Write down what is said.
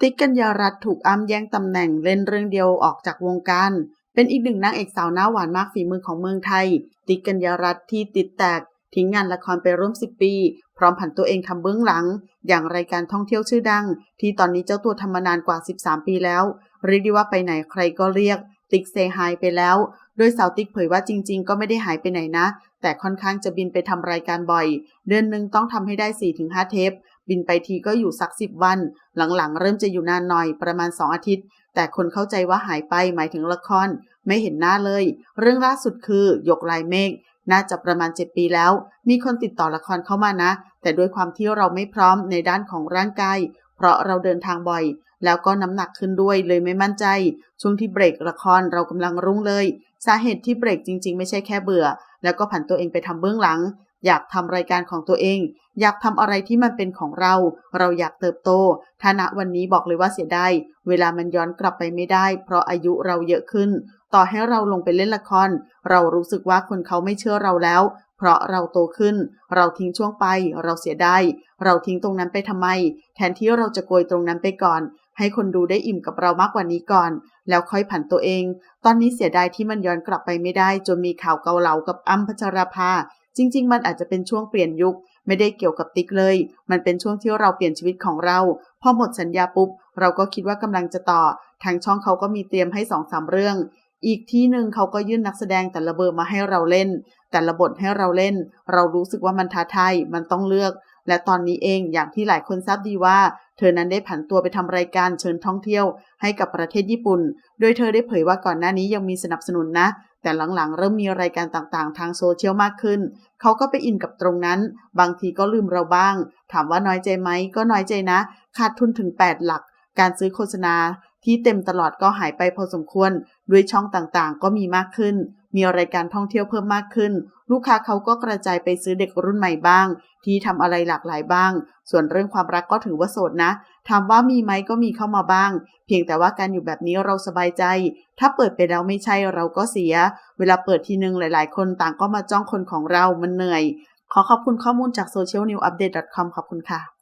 ติ๊กกัญญารัตถูกอ้ำแย่งตำแหน่งเล่นเรื่องเดียวออกจากวงการ เป็นอีกหนึ่งนางเอกสาวหน้าหวานมากฝีมือของเมืองไทย ติ๊กกัญญารัตที่ติดแตก ทิ้งงานละครไปร่วม 10 ปี พร้อมผันตัวเองทำเบื้องหลัง อย่างรายการท่องเที่ยวชื่อดัง ที่ตอนนี้เจ้าตัวทำมานานกว่า 13 ปีแล้ว เรียกได้ว่าไปไหนใครก็เรียก ติ๊กเซฮายไปแล้ว โดยสาวติ๊กเผยว่าจริง ๆ ก็ไม่ได้หายไปไหนนะ แต่ค่อนข้างจะบินไปทำรายการบ่อย เดือนหนึ่งต้องทำให้ได้4-5เทป บินไปทีก็อยู่สักสิบวัน หลังๆ เริ่มจะอยู่นานหน่อยประมาณ2องอาทิตย์ แต่คนเข้าใจว่าหายไปหมายถึงละคร ไม่เห็นหน้าเลย เรื่องล่าสุดคือยกลายเมฆน่าจะประมาณ 7 ปีแล้ว มีคนติดต่อละครเข้ามานะ แต่ด้วยความที่เราไม่พร้อมในด้านของร่างกาย เพราะเราเดินทางบ่อย แล้วก็น้ำหนักขึ้นด้วยเลยไม่มั่นใจ ช่วงที่เบรกละครเรากำลังรุ่งเลย สาเหตุที่เบรกจริง ๆ ไม่ใช่แค่เบื่อ แล้วก็ผันตัวเองไปทำเบื้องหลัง อยากทำรายการของตัวเอง อยากทำอะไรที่มันเป็นของเรา เราอยากเติบโตฐานะวันนี้บอกเลยว่าเสียดายเวลามันย้อนกลับไปไม่ได้ เพราะอายุเราเยอะขึ้น ต่อให้เราลงไปเล่นละคร เรารู้สึกว่าคนเขาไม่เชื่อเราแล้ว เพราะเราโตขึ้น เราทิ้งช่วงไป เราเสียดายเราทิ้งตรงนั้นไปทำไม แทนที่เราจะโกยตรงนั้นไปก่อน ให้คนดูได้อิ่มกับเรามากกว่านี้ก่อน แล้วค่อยผันตัวเอง ตอนนี้เสียดายที่มันย้อนกลับไปไม่ได้ จนมีข่าวเกาเหลากับอ้ำพัชราภา จริง ๆ มันอาจจะเป็นช่วงเปลี่ยนยุค ไม่ได้เกี่ยวกับติ๊กเลย มันเป็นช่วงที่เราเปลี่ยนชีวิตของเรา พอหมดสัญญาปุ๊บ เราก็คิดว่ากำลังจะต่อ ทางช่องเขาก็มีเตรียมให้สองสามเรื่อง อีกที่หนึ่งเขาก็ยื่นนักแสดงแต่ละเบอร์มาให้เราเล่น แต่ละบทให้เราเล่น เรารู้สึกว่ามันท้าทาย มันต้องเลือก และตอนนี้เองอย่างที่หลายคนทราบดีว่า เธอนั้นได้ผันตัวไปทำรายการเชิญท่องเที่ยวให้กับประเทศญี่ปุ่น โดยเธอได้เผยว่าก่อนหน้านี้ยังมีสนับสนุนนะ แต่หลังๆ เริ่มมีรายการต่างๆ ทางโซเชียลมากขึ้น เขาก็ไปอินกับตรงนั้น บางทีก็ลืมเราบ้าง ถามว่าน้อยใจไหมก็น้อยใจนะ ขาดทุนถึง 8 หลัก การซื้อโฆษณา ที่เต็มตลอดก็หายไปพอสมควร ด้วยช่องต่างๆ ก็มีมากขึ้น มีรายการท่องเที่ยวเพิ่มมากขึ้น ลูกค้าเขาก็กระจายไปซื้อเด็กรุ่นใหม่บ้าง ที่ทำอะไรหลากหลายบ้าง ส่วนเรื่องความรักก็ถือว่าโสดนะ ถามว่ามีไหมก็มีเข้ามาบ้าง เพียงแต่ว่าการอยู่แบบนี้เราสบายใจ ถ้าเปิดไปแล้วไม่ใช่เราก็เสีย เวลาเปิดทีนึงหลาย ๆ คนต่างก็มาจ้องคนของเรา มันเหนื่อย ขอขอบคุณข้อมูลจาก socialnewupdate.com ขอบคุณค่ะ